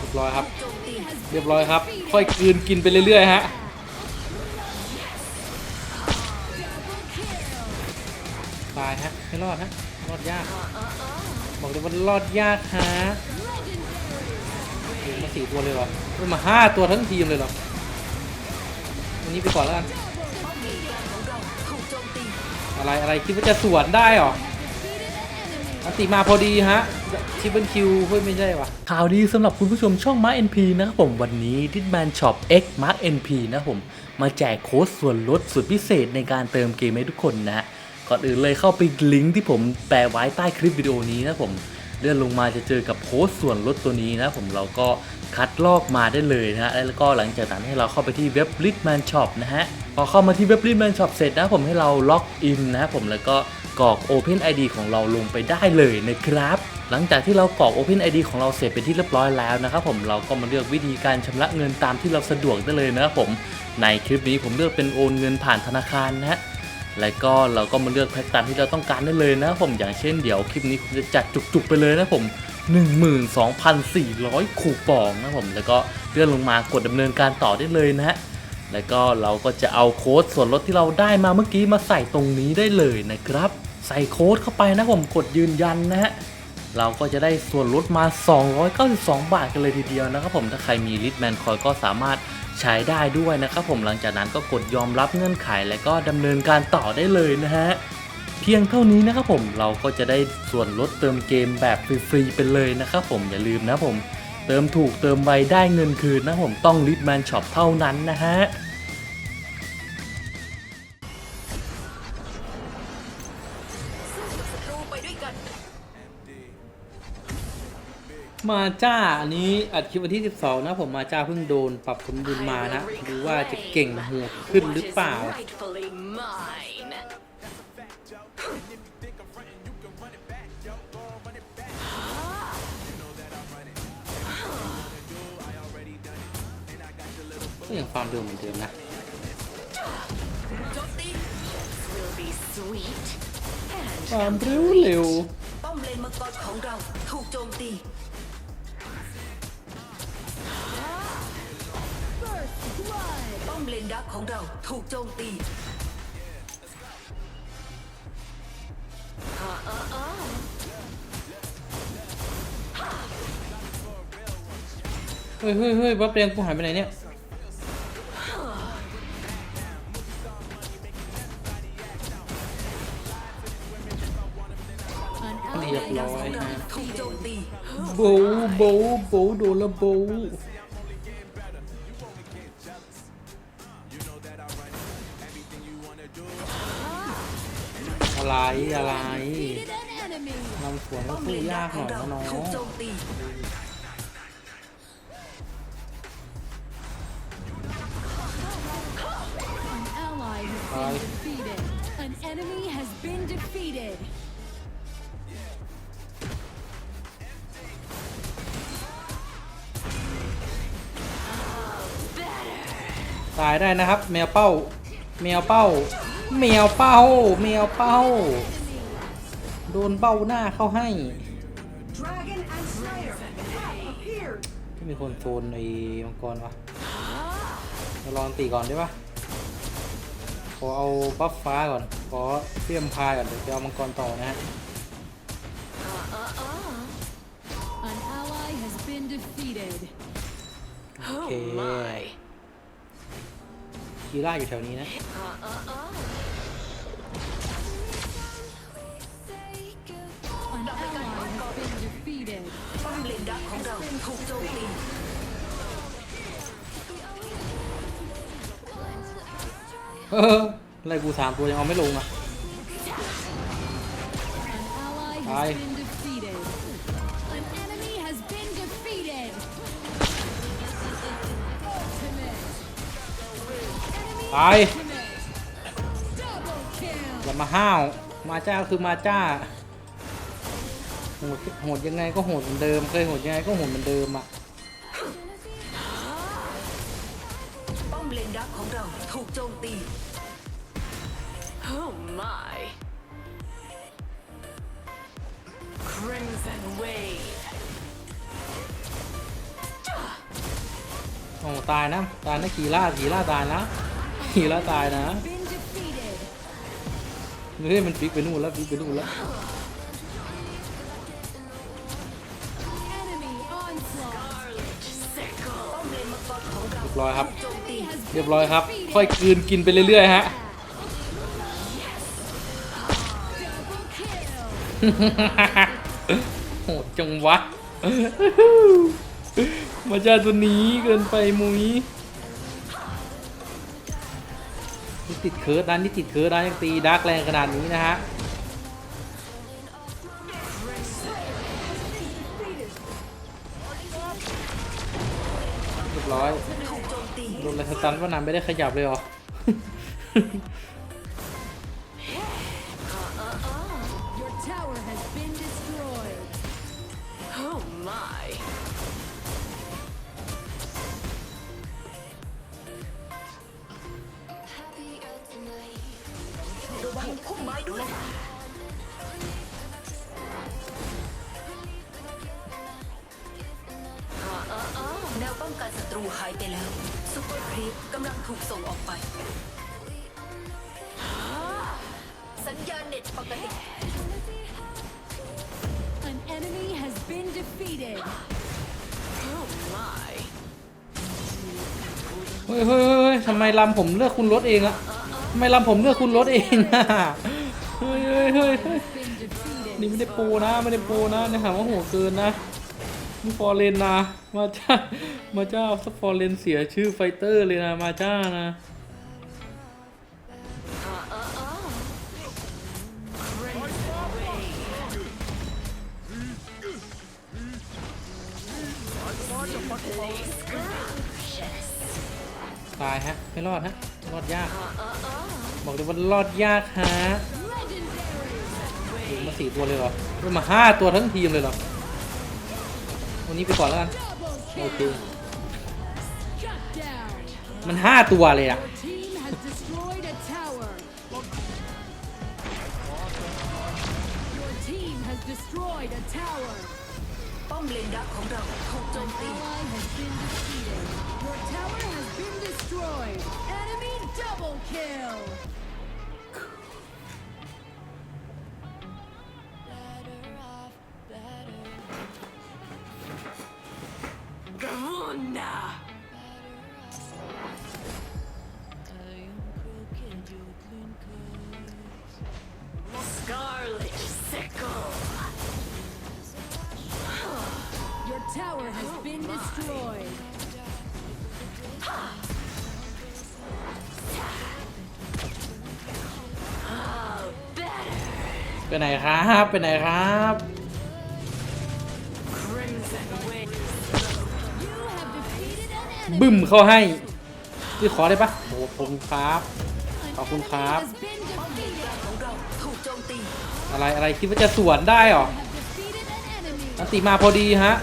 เรียบร้อยครับ เรียบร้อยครับ ค่อยกืนกินไปเรื่อยๆฮะตายฮะไม่รอดฮะรอดยาก บอกเลยว่ารอดยากฮะโอ้โหมาสี่ตัวเลยเหรอเฮ้ยมาห้าตัวทั้งทีมเลยเหรอวันนี้ไปก่อนแล้วกันอะไรอะไรคิดว่าจะสวนได้หรอ อันติมาพอดีฮะชิปเปิลคิวเฮ้ยไม่ใช่วะข่าวดีสำหรับคุณผู้ชมช่อง Mark NP นะครับผมวันนี้ d i t m a n Shop X Mark NP นะครับผม มาแจกโค้ดส่วนลดสุดพิเศษในการเติมเกมให้ทุกคนนะฮะก่อนอื่นเลยเข้าไปลิงก์ที่ผมแปะไว้ใต้คลิปวิดีโอนี้นะผมเลื่อนลงมาจะเจอกับโค้ดส่วนลดตัวนี้นะผมเราก็คัดลอกมาได้เลยนะฮะแล้วก็หลังจากนั้นให้เราเข้าไปที่เว็บ l i t m a n Shop นะฮะพอเข้ามาที่เว็บ l i t m a n Shop เสร็จนะผมให้เราล็อกอินนะผมแล้วก็ กรอก Open ID ของเราลงไปได้เลยนะครับ หลังจากที่เรากรอก Open ID ของเราเสร็จเป็นที่เรียบร้อยแล้วนะครับผมเราก็มาเลือกวิธีการชำระเงินตามที่เราสะดวกได้เลยนะครับผมในคลิปนี้ผมเลือกเป็นโอนเงินผ่านธนาคารนะฮะแล้วก็เราก็มาเลือกแพ็กตามที่เราต้องการได้เลยนะครับผมอย่างเช่นเดี๋ยวคลิปนี้ผมจะจัดจุกๆไปเลยนะครับผม 12,400 คูปองนะครับผมแล้วก็เลื่อนลงมากดดำเนินการต่อได้เลยนะฮะแล้วก็เราก็จะเอาโค้ดส่วนลดที่เราได้มาเมื่อกี้มาใส่ตรงนี้ได้เลยนะครับ ใส่โค้ดเข้าไปนะผมกดยืนยันนะฮะเราก็จะได้ส่วนลดมา 292 บาทกันเลยทีเดียวนะครับผมถ้าใครมีลิทแมนคอยก็สามารถใช้ได้ด้วยนะครับผมหลังจากนั้นก็กดยอมรับเงื่อนไขแล้วก็ดำเนินการต่อได้เลยนะฮะเพียงเท่านี้นะครับผมเราก็จะได้ส่วนลดเติมเกมแบบฟรีๆไปเลยนะครับผมอย่าลืมนะผมเติมถูกเติมไวได้เงินคืนนะผมต้องลิทแมนช็อปเท่านั้นนะฮะ มาจ้า อันนี้อัดคลิปวันที่ 12 นะผมมาจ้าเพิ่งโดนปรับสมดุลมานะ ดูว่าจะเก่งโหดขึ้นหรือเปล่า ก็ยังฟามเดิมเหมือนเดิมนะ Will be sweet ฟามเร็วเร็วป้อมเลนมังกรของเราถูกโจมตี ป้อมเลนดักของเราถูกโจมตีเฮ้ยเฮ้ยเฮ้ยบัฟแดงกูหายไปไหนเนี่ยเรียบร้อยฮะถูกโจมตีโบว์โบว์โบว์โดนและโบ อะไรอะไรนำสวนก็ป้อมสู้ยากขหน่อยนะน้องตายได้นะครับ แมวเป้า แมวเป้า แมวเป้าแมวเป้า โดนเบ้าหน้าเข้าให้ Dragon and Slayer have appeared ที่มีคนโซนไอ้มังกรวะเราลองตีก่อนได้ปะขอเอาบัฟฟ้าก่อน ขอเตรียมพายก่อน เดี๋ยวจะเอามังกรต่อนะฮะ An ally has been defeated. โอเค คีร่าอยู่แถวนี้นะป้อมเลนดักของเราถูกโจมตีเอออะไรกูสามตัวยังเอาไม่ลงอะ An ally has ไปอย่ามาห้าว มาจ้าคือมาจ้าโหดโหดยังไงก็โหดเหมือนเดิม เคยโหดยังไงก็โหดเหมือนเดิมอะป้อมเลนดักของเราถูกโจมตี Oh my Crimson Wave โอ้ตายนะ ตายนะกีล่ากีล่าตายนะ กีล่าตายนะ Been defeated. เฮ้ยมันฟิกไปนู่นแล้วฟิกไปนู่นแล้วเรียบร้อยครับ เรียบร้อยครับ ค่อยกืนกินไปเรื่อยๆฮะโหดจังวะมาจ้าตัวนี้เกินไปมุ้ย ติดเคิร์ดนะนี่ติดเคิร์ดนะยังตีดาร์กแรงขนาดนี้นะฮะเรียบร้อยโจมตีโดนอะไรสตันว่านานไม่ได้ขยับเลยหรอ แนวป้องกันศัตรูหายไปแล้วซุปเปอร์ครีปกำลังถูกส่งออกไป สัญญาณเน็ตปกติ An enemy has been defeated. โอ้ my เฮ้ยเฮ้ยเฮ้ยเฮ้ยทำไมลำผมเลือกคุณรถเองอะทำไมลำผมเลือกคุณรถเองอะเฮ้ยเฮ้ยเฮ้ยเฮ้ย Been defeated. นี่ไม่ได้โปรนะ ไม่ได้โปรนะเนี่ยหาว่าโหดเกินนะนี่ฟอร์เรนนะ มาจ้า มาจ้าสฟอร์เรนเสียชื่อไฟเตอร์เลยนะ มาจ้านะ ตายฮะ ไม่รอดฮะ รอดยาก บอกเลยว่ารอดยากฮะมาสี่ตัวเลยเหรอเฮ้ยมาห้าตัวทั้งทีมเลยเหรอ วันนี้ไปก่อนแล้วกัน โอเค kill. Shut down. มันห้าตัวเลยอะ Your team has destroyed a tower. Your team has destroyed a tower. ป้อมเลนดักของเราถูกโจ An มตี ally has been defeated. Your tower has been destroyed. Enemy double kill. รุนนา Scarlet Sickle Your tower has been destroyed. ไปไหนครับไปไหนครับ บึ้มเข้าให้ที่ขอได้ปะโอ้ขอบคุณครับ An ขอบคุณครับ enemy has been defeated. ของเราถูกโจมตีอะไรอะไรคิดว่าจะสวนได้เหรอ Have defeated an enemy. อันติมาพอดีฮะ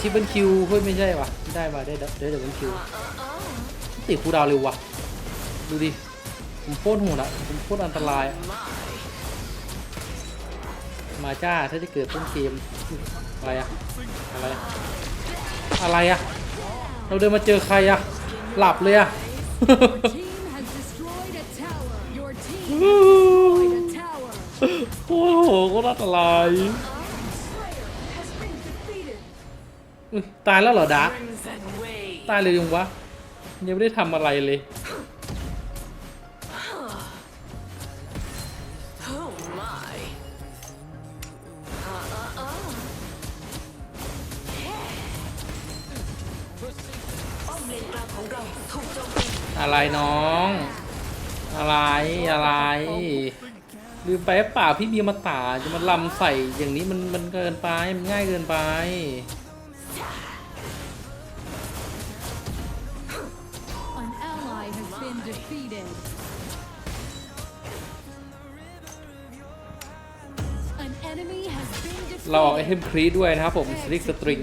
ชิปเปิลคิวเฮ้ยไม่ใช่ปะได้มาได้ได้ดับเบิลคิวอันติคูลดาวน์เร็วว่ะ ดูดิ ผมโคตรโหดอะผมโคตรอันตรายอะมาจ้าถ้าจะเกิดต้นเกม อะไรอะอะไรอะอะไรอะ เราเดินมาเจอใครอะหลับเลยอะ Your team has destroyed a tower. Your team has destroyed a tower. โอ้โหโคตรอันตรายอุ๊ยตายแล้วเหรอดาร์ก Crimson Wave ตายเลยยังวะยังไม่ได้ทำอะไรเลย อะไรน้อง อะไรอะไรลืมไปหรือเปล่าพี่มีมาตาจะมาลำใส่อย่างนี้มันมันเกินไปมันง่ายเกินไป An ally has been defeated. An enemy has been เราออกไอเท defeated. มครีดด้วยนะครับผมสลิกสตริง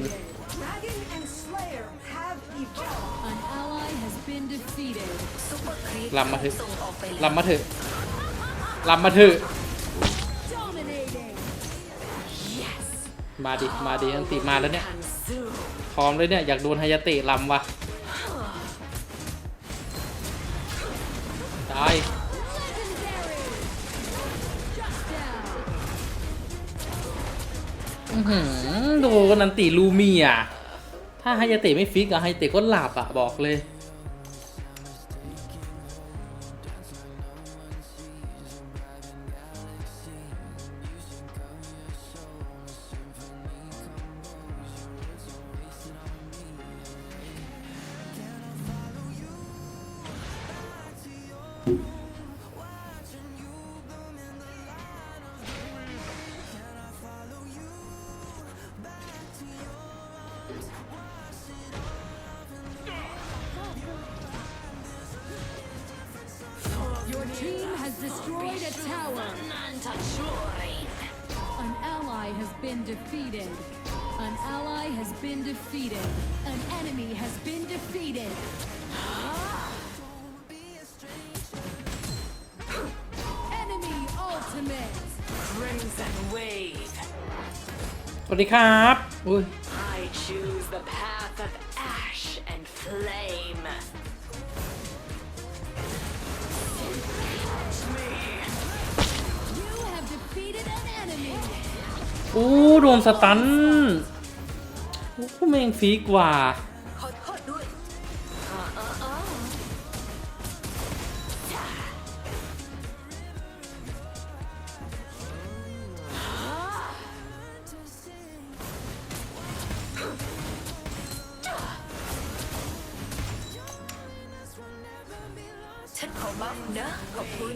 ลำมาเถอลำมาเถอลำมาเถอมาดิ มาดิอันติมาแล้วเนี่ย พร้อมเลยเนี่ย อยากโดนฮายาตะลำวะตายดูนันติลูมีอะ ถ้าฮายาตะไม่ฟิกอะฮายาตะก็หลับอะบอกเลย defeated. An ally has been defeated. An enemy has been defeated. Enemy ultimate. Crimson Wave สวัสดีครับอุ้ย I choose the path อู้โดนสตันโอ้แม่งฟิกว่า ขอโทษด้วยอ่าอ่าอ่าฉันขอบัฟนะขอบคุณ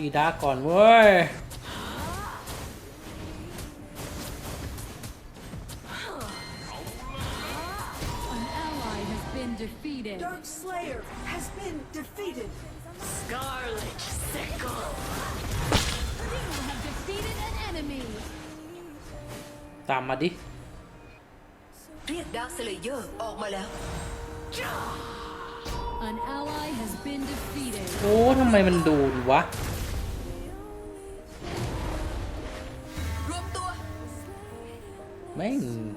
ตีดาร์กก่อนเว้ย An ally has been defeated. Dark Slayer has been defeated. Scarlet Sickle You have defeated an enemy. ตามมาดิ เรียกดาร์คสเลเยอร์ออกมาแล้ว An ally has been defeated. โอ้ทำไมมันโดนวะ claim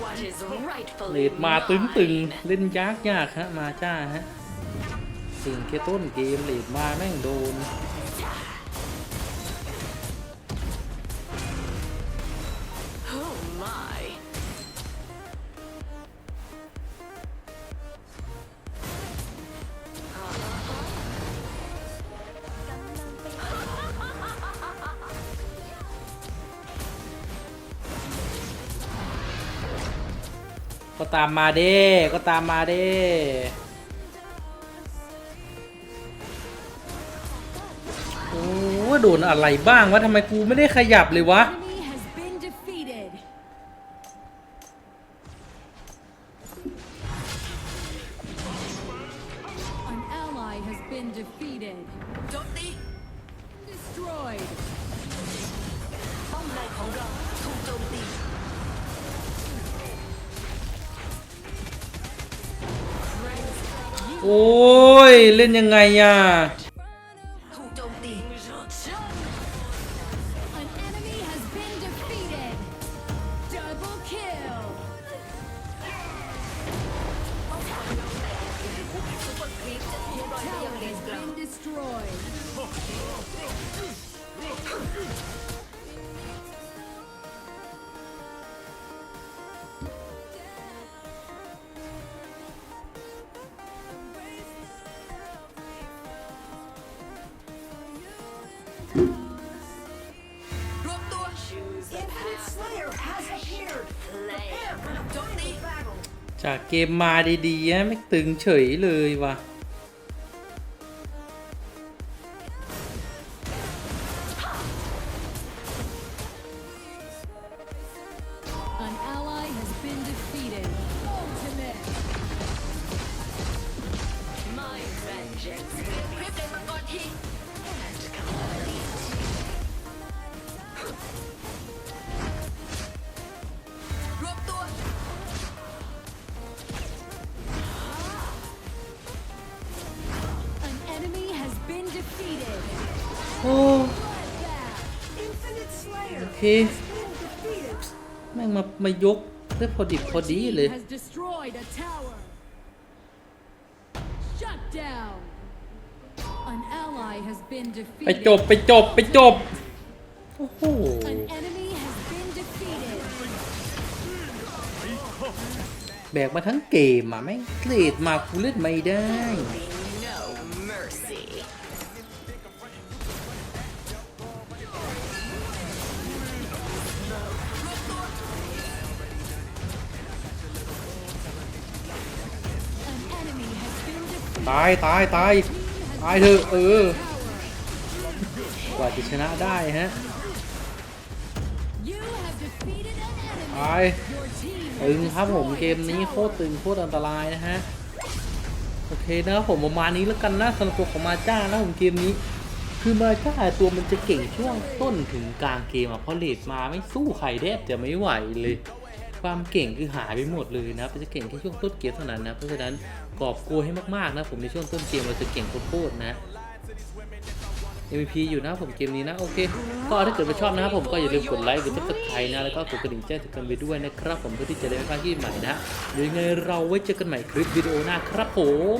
what is เล rightfully ดมาตึงตึง mine ๆเล่นยากยากฮะ มาจ้าฮะสิ่งแค่ต้นเกมเลดมาแม่งโดน ตามมาเด้ก็ตามมาเด้โอ้โดนอะไรบ้างวะทำไมกูไม่ได้ขยับเลยวะ อ้ย เล่นยังไงอะ จากเกมมาดีๆอะไม่ตึงเฉยเลยว่ะ แม่งมามายกได้พอดิบพอดี Team เลย has destroyed a tower. Shut down. An ally has been ไป defeated. จบไปจบไปจบ โอ้โห An enemy has been defeated. แบกมาทั้งเกมอะแม่งเกรดมากูเล่นไม่ได้ ตายตายตายตายเถอะเออกว่าจะชนะได้ฮะตายตึงครับผมเกมนี้โคตรตึงโคตรอันตรายนะฮะโอเคนะครับผมประมาณนี้แล้วกันนะสำหรับตัวของมาจ้านะผมเกมนี้ คือมาจ้าตัวมันจะเก่งช่วงต้นถึงกลางเกมอะเพราะเลดมาไม่สู้ใครแทบจะไม่ไหวเลย ความเก่งคือหายไปหมดเลยนะจะเก่งแค่ช่วงต้นเกมเท่านั้นนะ เพราะฉะนั้นกอบโกยให้มากๆนะ ผมในช่วงต้นเกมเราจะเก่งโคตรๆนะ MVP อยู่นะผมเกมนี้นะ โอเค ก็ถ้าเกิดว่าชอบนะครับผมก็อย่าลืมกดไลค์กดติดตามนะ แล้วก็กดกระดิ่งแจ้งเตือนกันไปด้วยนะครับ ผมเพื่อที่จะได้ไม่พลาดคลิปใหม่นะเดี๋ยวยังไงเราไว้เจอกันใหม่คลิปวิดีโอหน้าครับผม